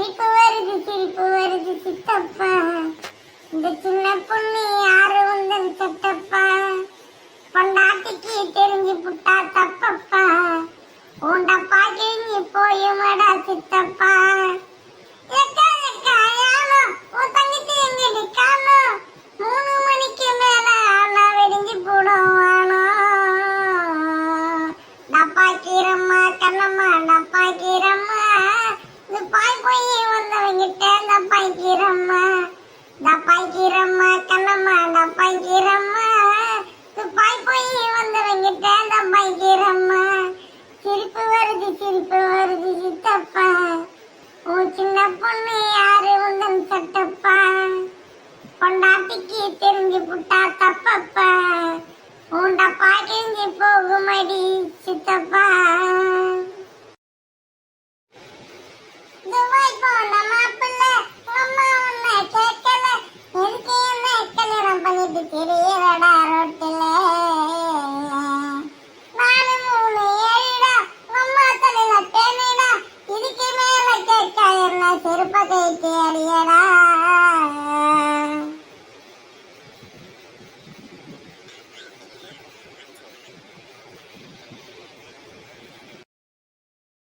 சிரிப்பு வருது சிரிப்பு வருது சித்தப்பா. இந்த சின்ன பொண்ணு யாரு வந்தது சட்டப்பா பொண்டாட்டிக்கு தெரிஞ்சு புட்டா தப்பப்பா? உண்டப்பா கிழிஞ்சு போயுமடா சித்தப்பா? டப்பாக்கீரம்மா. இது பாய் போய் வந்தவங்கிட்ட டப்பாக்கீரம்மா. சிரிப்பு வருது சிரிப்பு வருது சித்தப்பா. உன் சின்ன பொண்ணு யாரு? உந்தன் சட்டப்பா. பொண்டாட்டிக்கு தெரிஞ்சு புட்டா தப்பப்பா. உண்ட பாக்கிஞ்சு போகுமடி. கல்யாணம் பண்ணிட்டு நாலு மூணு ஏழுடா. அம்மா தலையில தேனிடா இதுக்கு மேல செருப்ப கைக்கு